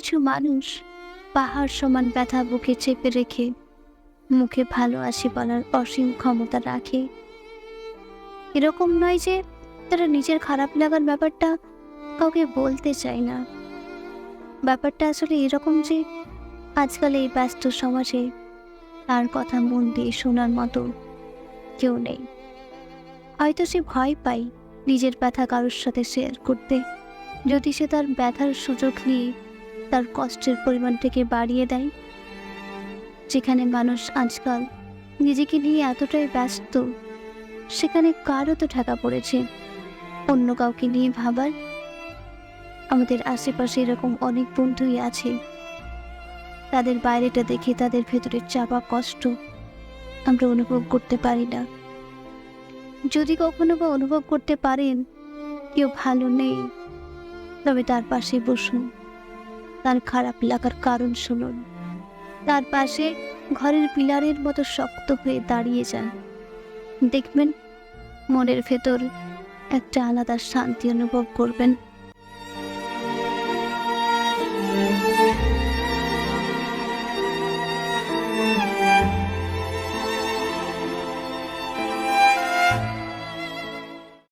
কিছু মানুষ পাহাড় সমান ব্যথা বুকে চেপে রেখে মুখে ভালো আসি বলার অসীম ক্ষমতা রাখে। এরকম নয় যে তারা নিজের খারাপ লাগার ব্যাপারটা কাউকে বলতে চায় না। ব্যাপারটা আসলে এরকম যে আজকাল এই ব্যস্ত সমাজে তার কথা মন দিয়ে শোনার মতো কেউ নেই। হয়তো সে ভয় পায় নিজের ব্যথা কারোর সাথে শেয়ার করতে। যদি সে তার ব্যথার সুযোগ নিয়ে তার কষ্টের পরিমাণটাকে বাড়িয়ে দেয়। যেখানে মানুষ আজকাল নিজেকে নিয়ে এতটাই ব্যস্ত, সেখানে কারও তো ঠেকা পড়েছে। অন্য কাউকে নিয়ে ভাবার? আমাদের আশেপাশে এরকম অনেক বন্ধুই আছে। তাদের বাইরেটা দেখে তাদের ভেতরের চাপা কষ্ট আমরা অনুভব করতে পারি না। যদি কখনো বা অনুভব করতে পারেন, কেউ ভালো নেই। তবে তার পাশে বসুন। তার খারাপ লাগার কারণ শুনুন। তার পাশে ঘরের পিলারের মতো শক্ত হয়ে দাঁড়িয়ে যান। দেখবেন মনের ভেতর একটা আলাদা শান্তি অনুভব করবেন।